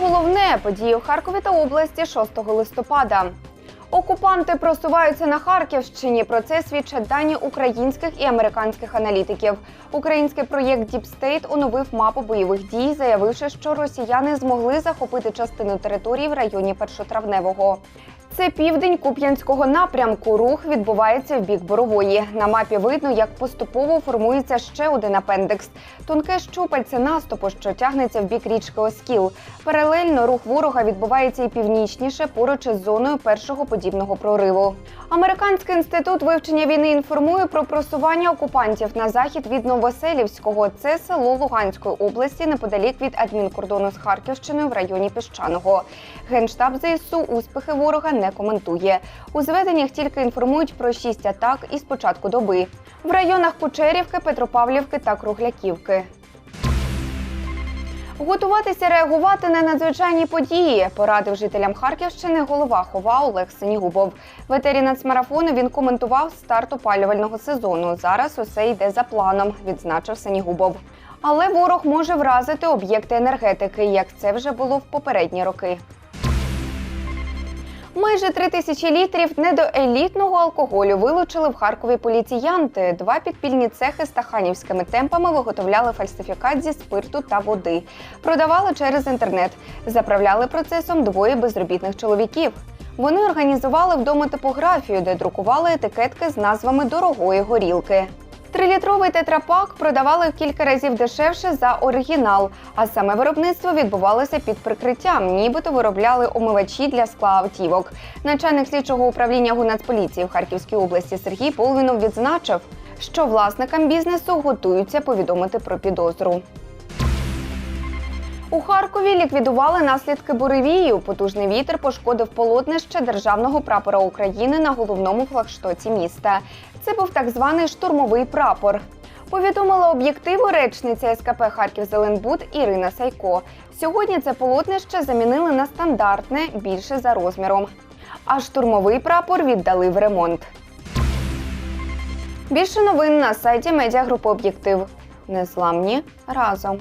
Головне події у Харкові та області 6 листопада. Окупанти просуваються на Харківщині. Про це свідчать дані українських і американських аналітиків. Український проєкт Deep State оновив мапу бойових дій, заявивши, що росіяни змогли захопити частину території в районі першотравневого. Це південь Куп'янського напрямку. Рух відбувається в бік борової. На мапі видно, як поступово формується ще один апендекс. Тонке щупальце наступу, що тягнеться в бік річки Оскіл. Паралельно рух ворога відбувається і північніше, поруч із зоною першого подібного прориву. Американський інститут вивчення війни інформує про просування окупантів на захід від Новоселівського. Це село Луганської області неподалік від адмінкордону з Харківщиною в районі Піщаного. Генштаб ЗСУ успіхи ворога не коментує. У зведеннях тільки інформують про шість атак із початку доби в районах Кучерівки, Петропавлівки та Кругляківки. Готуватися реагувати на надзвичайні події порадив жителям Харківщини голова хова Олег Синігубов. В етері нацмарафону він коментував старт опалювального сезону. Зараз усе йде за планом, відзначив Синігубов. Але ворог може вразити об'єкти енергетики, як це вже було в попередні роки. Майже три тисячі літрів недоелітного алкоголю вилучили в Харкові поліціянти. Два підпільні цехи з таханівськими темпами виготовляли фальсифікат зі спирту та води. Продавали через інтернет. Заправляли процесом двоє безробітних чоловіків. Вони організували вдома типографію, де друкували етикетки з назвами дорогої горілки. Трилітровий тетрапак продавали в кілька разів дешевше за оригінал, а саме виробництво відбувалося під прикриттям, нібито виробляли омивачі для скла автівок. Начальник слідчого управління Гунацполіції в Харківській області Сергій Полвінов відзначив, що власникам бізнесу готуються повідомити про підозру. У Харкові ліквідували наслідки буревію. Потужний вітер пошкодив полотнище державного прапора України на головному флагштоці міста. Це був так званий штурмовий прапор. Повідомила об'єктиву речниця СКП Харків Зеленбуд Ірина Сайко. Сьогодні це полотнище замінили на стандартне більше за розміром. А штурмовий прапор віддали в ремонт. Більше новин на сайті медіагрупи Об'єктив. Незламні разом.